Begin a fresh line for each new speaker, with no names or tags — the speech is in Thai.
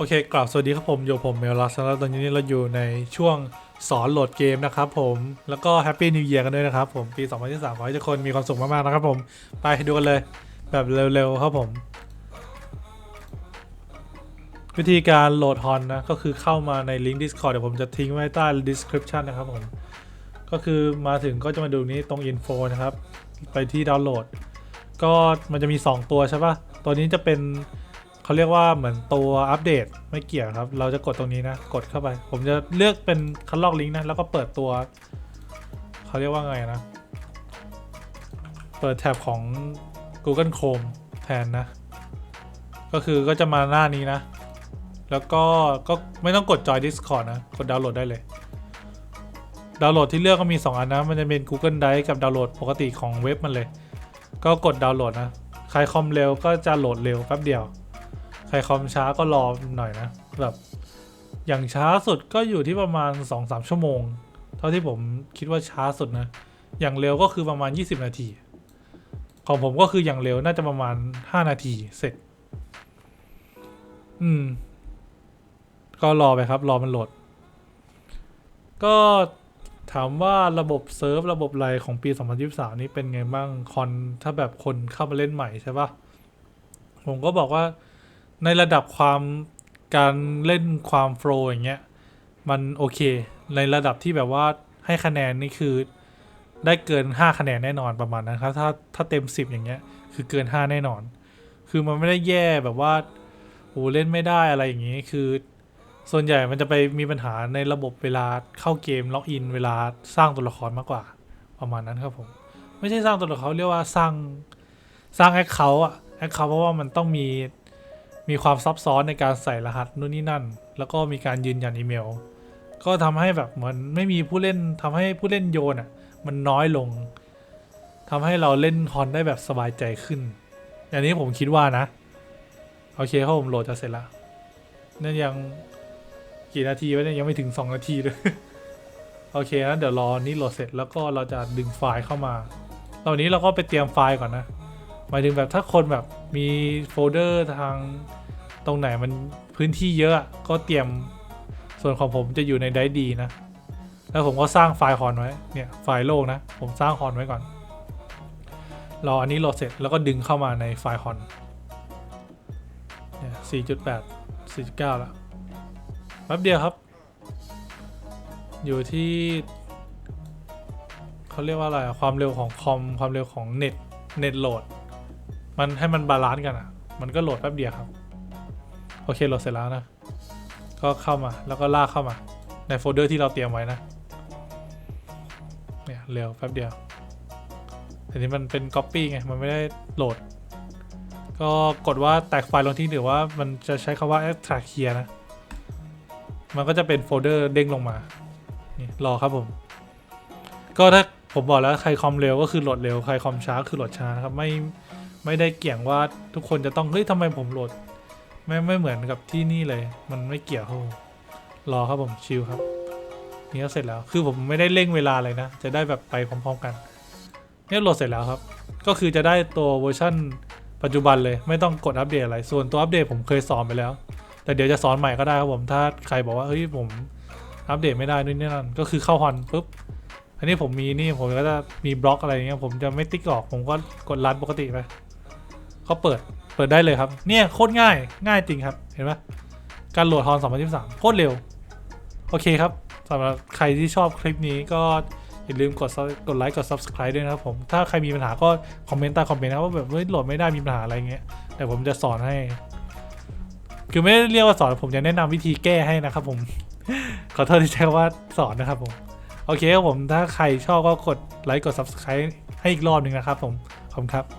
โอเคกลับสวัสดีครับผมอยู่ผมเมลลัสแล้วตอนนี้เราอยู่ในช่วงสอนโหลดเกมนะครับผมแล้วก็แฮปปี้นิว e ย r กันด้วยนะครับผมปี 2023ขอให้ทุกคนมีความสุขมากๆนะครับผมไปดูกันเลยแบบเร็วๆครับผม วิธีการโหลดฮอนนะก็คือเข้ามาในลิงก์ Discord เดี๋ยวผมจะทิ้งไว้ใต้ description นะครับผม ก็คือมาถึงก็จะมาดูนี้ตรง info นะครับ ไปที่ดาวน์โหลด ก็มันจะมี 2 ตัวใช่ปะตัวนี้จะเป็น เขาเรียกว่าเหมือนตัวอัปเดตไม่เกี่ยวครับ เราจะกดตรงนี้นะ กดเข้าไป ผมจะเลือกเป็นคันลอกลิงก์นะ แล้วก็เปิดตัว เขาเรียกว่าไงนะ เปิดแท็บของ Google Chrome แทนนะ ก็คือก็จะมาหน้านี้นะ แล้วก็ก็ไม่ต้องกดจอย Discord นะ กดดาวน์โหลดได้เลย ดาวน์โหลดที่เลือกก็มี 2 อันนะ มันจะเป็น Google Drive กับดาวน์โหลดปกติของเว็บมันเลย ก็กดดาวน์โหลดนะ ใครคอมเร็วก็จะโหลดเร็วแป๊บเดียว ใครคอมช้าก็รอหน่อยนะแบบอย่างช้าสุดก็อยู่ที่ประมาณ 2-3 ชั่วโมง เท่าที่ผมคิดว่าช้าสุดนะ อย่างเร็วก็คือประมาณ 20 นาที ของผมก็คืออย่างเร็วน่าจะประมาณ 5 นาทีเสร็จ อืม ก็รอไปครับ รอมันโหลด ก็ถามว่าระบบเซิร์ฟระบบไรของปี 2023 นี้เป็นไงบ้างคอนถ้าแบบคนเข้ามาเล่นใหม่ใช่ปะผมก็บอกว่า ในระดับความการเล่นความโฟล์อย่างเงี้ย มันโอเค ในระดับที่แบบว่าให้คะแนนนี่คือได้เกิน 5 คะแนนแน่นอนประมาณนั้นครับ ถ้าถ้าเต็ม 10 อย่างเงี้ย คือเกิน 5 แน่นอน คือมันไม่ได้แย่แบบว่าโอ้เล่นไม่ได้อะไรอย่างงี้ คือ ส่วนใหญ่มันจะไปมีปัญหาในระบบเวลาเข้าเกมล็อกอิน เวลาสร้างตัวละครมากกว่า ประมาณนั้นครับผม ไม่ใช่สร้างตัวละครเรียกว่าสร้างสร้างแอคเคาท์อะแอคเคาท์เพราะว่ามันต้องมี มีความซับซ้อนในการใส่รหัสนู่นนี่นั่น แล้วก็มีการยืนยันอีเมล ก็ทำให้แบบเหมือนไม่มีผู้เล่นทำให้ผู้เล่นโยนอะมันน้อยลงทำให้เราเล่นฮอนได้แบบสบายใจขึ้น อย่างนี้ผมคิดว่านะ โอเคครับผมโหลดจะเสร็จแล้วนั่นยังกี่นาทีวะเนี่ยยังไม่ถึง 2 นาทีเลยโอเคนะเดี๋ยวรอนี่โหลดเสร็จแล้วก็เราจะดึงไฟล์เข้ามาตอนนี้เราก็ไปเตรียมไฟล์ก่อนนะหมายถึงแบบถ้าคนแบบมีโฟลเดอร์ทาง ตรงไหนมันพื้นที่เยอะก็เตรียมส่วนของผมจะอยู่ในไดดีนะ แล้วผมก็สร้างไฟล์ฮอนไว้เนี่ยไฟล์โลกนะ ผมสร้างฮอนไว้ก่อน รออันนี้โหลดเสร็จแล้วก็ดึงเข้ามาในไฟล์ฮอนเนี่ย4.8 4.9 แล้วแป๊บเดียวครับ อยู่ที่เขาเรียกว่าอะไรความเร็วของคอมความเร็วของเน็ตเน็ตโหลด มันให้มันบาลานซ์กันอะ มันก็โหลดแป๊บเดียวครับ โอเคโหลดเสร็จแล้วนะ ก็เข้ามาแล้วก็ลากเข้ามา ในโฟลเดอร์ที่เราเตรียมไว้นะ เนี่ยเร็วแป๊บเดียวแต่นี้มันเป็น Copy ไง มันไม่ได้โหลด ก็กดว่าแตกไฟล์ลงที่หรือว่ามันจะใช้คำว่า extract clear นะ มันก็จะเป็นโฟลเดอร์เด้งลงมา นี่รอครับผม ก็ถ้าผมบอกแล้วใครคอมเร็วก็คือโหลดเร็ว ใครคอมช้าคือโหลดช้านะครับ ไม่ไม่ได้เกี่ยงว่าทุกคนจะต้อง เฮ้ยทำไมผมโหลด ไม่ไม่เหมือนกับที่นี่เลย มันไม่เกี่ยวครับรอครับผมชิลครับนี่ก็เสร็จแล้ว คือผมไม่ได้เร่งเวลาเลยนะ จะได้แบบไปพร้อม ๆกัน เนี่ยโหลดเสร็จแล้วครับ ก็คือจะได้ตัวเวอร์ชั่นปัจจุบันเลย ไม่ต้องกดอัปเดตอะไร ส่วนตัวอัปเดตผมเคยสอนไปแล้ว แต่เดี๋ยวจะสอนใหม่ก็ได้ครับผม ถ้าใครบอกว่าเฮ้ยผมอัปเดตไม่ได้นู่นนี่นั่น ก็คือเข้าฮอนปุ๊บ อันนี้ผมมีนี่ผมก็จะมีบล็อกอะไรอย่างเงี้ย ผมจะไม่ติ๊กออก ผมก็กดรันปกติไปก็เปิด เปิดได้เลยครับ เนี่ยโคตรง่ายง่ายจริงครับ เห็นไหมการโหลดฮอน2023 โคตรเร็ว โอเคครับสำหรับใครที่ชอบคลิปนี้ก็อย่าลืมกดกดไลค์กด subscribe ด้วยนะครับผม ถ้าใครมีปัญหาก็คอมเมนต์ใต้คอมเมนต์นะว่าแบบโหลดไม่ได้มีปัญหาอะไรเงี้ยแต่ผมจะสอนให้ คือไม่ได้เรียกว่าสอนผมจะแนะนำวิธีแก้ให้นะครับผม ขอโทษที่ใช้ว่าสอนนะครับผม โอเคครับผมถ้าใครชอบก็กดไลค์กด subscribe ให้อีกรอบหนึ่งนะครับผมขอบคุณครับ